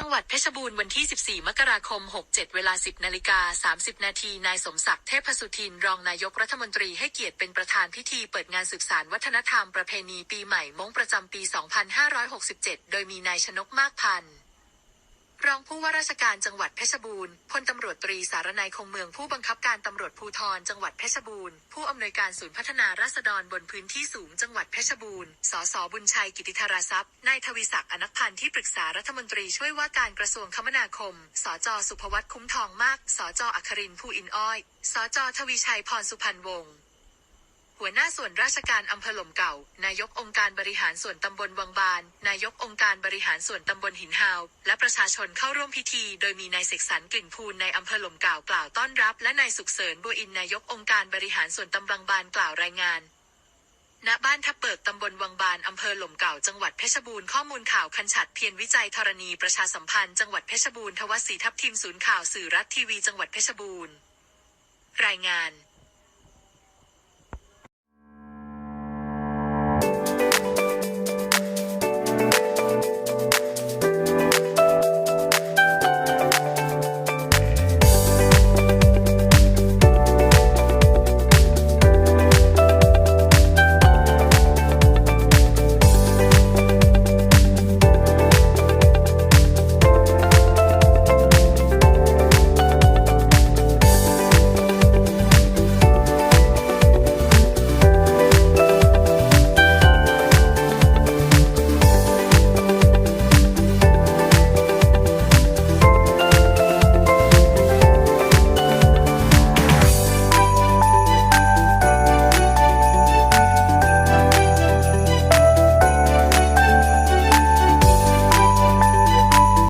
จังหวัดเพชรบูรณ์วันที่ 14 มกราคม 67 เวลา 10 นาฬิกา 30 นาที นายสมศักดิ์เทพสุทิน รองนายกรัฐมนตรีให้เกียรติเป็นประธานพิธีเปิดงานสืบสารวัฒนธรรมประเพณีปีใหม่มงประจำปี 2567 โดยมีนายชนกมากพันธ์ รองผู้ว่าราชการจังหวัดเพชรบูรณ์ พลตำรวจตรีสารนัยคงเมืองผู้บังคับการตำรวจภูธรจังหวัดเพชรบูรณ์ ผู้อำนวยการศูนย์พัฒนาราษฎรบนพื้นที่สูงจังหวัดเพชรบูรณ์ สสบุญชัยกิติธาราทรัพย์ นายทวีศักดิ์อนักพันธ์ที่ปรึกษารัฐมนตรีช่วยว่าการกระทรวงคมนาคม สจสุภวัตคุ้มทองมาก สจอัครินทร์ภูอินอ้อย สจทวีชัยพรสุพรรณวงศ์ หัวหน้าส่วนราชการอำเภอหล่มเก่า นายกองค์การบริหารส่วนตำบลวังบาน นายกองค์การบริหารส่วนตำบลหินฮาว และประชาชนเข้าร่วมพิธี โดยมีนายเสกสรรกลิ่นภูลในอำเภอหล่มเก่ากล่าวต้อนรับ และนายสุขเสริญบัวอินนายกองค์การบริหารส่วนตำบลวังบานกล่าวรายงานณบ้านทับเบิกตำบลวังบานอำเภอหล่มเก่าจังหวัดเพชรบูรณ์ข้อมูลข่าวคันฉัดเพียรวิจัยธรณีประชาสัมพันธ์จังหวัดเพชรบูรณ์ทวัศรีทัพทีมศูนย์ข่าวสื่อรัฐทีวีจังหวัดเพชรบูรณ์ รายงาน